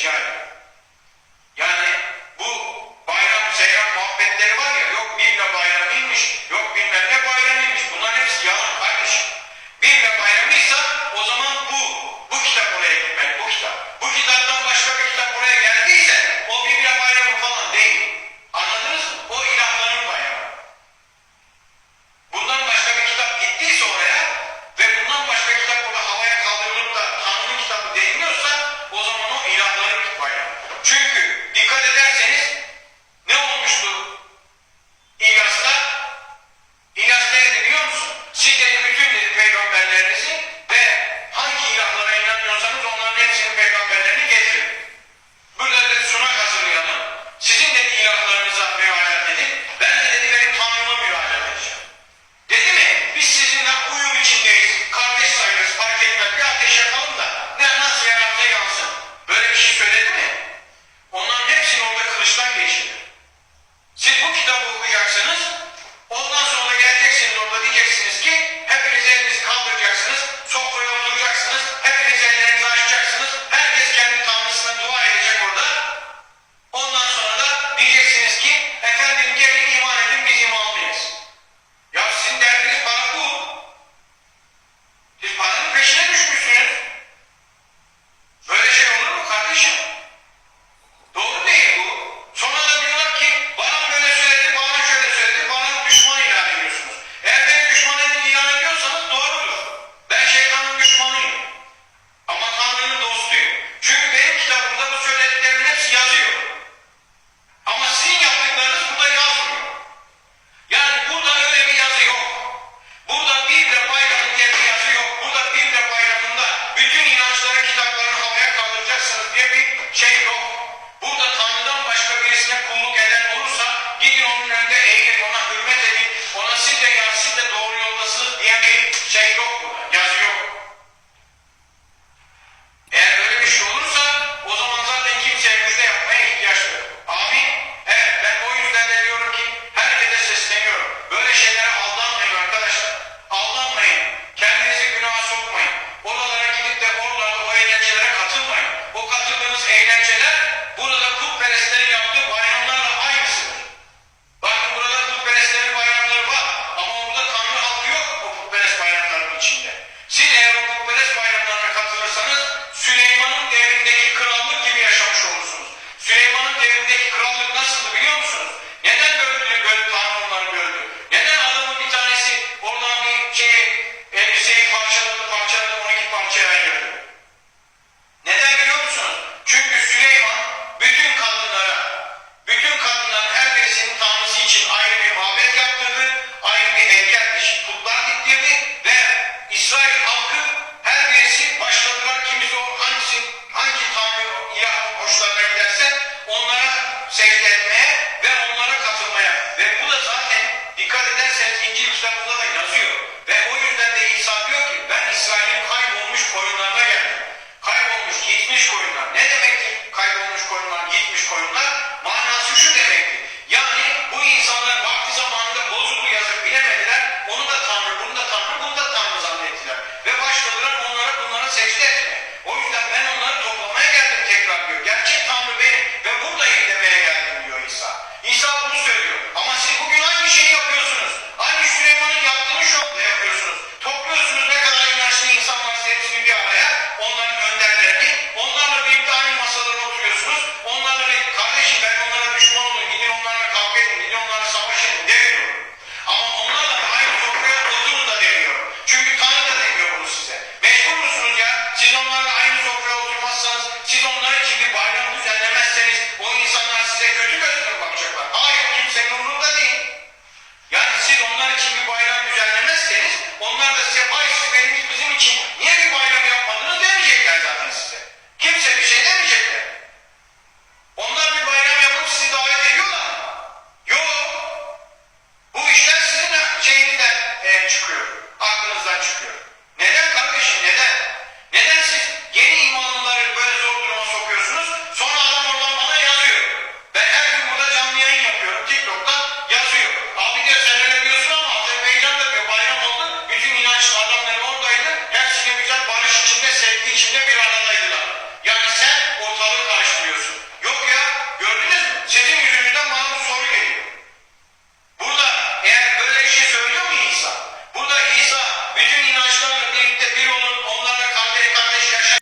Acayip. Yani ya de doğru yoldasınız diyen bir şey yok burada. Yazı yok. Eğer öyle bir şey olursa o zaman zaten kimseye müjde yapmaya ihtiyaç yok. Amin. Evet ben o yüzden de diyorum ki herkese sesleniyorum. Böyle şeylere aldanmayın arkadaşlar. Aldanmayın. Kendinizi günaha sokmayın. Oralara gidip de oralarda o eğlencelere katılmayın. O katıldığınız eğlenceler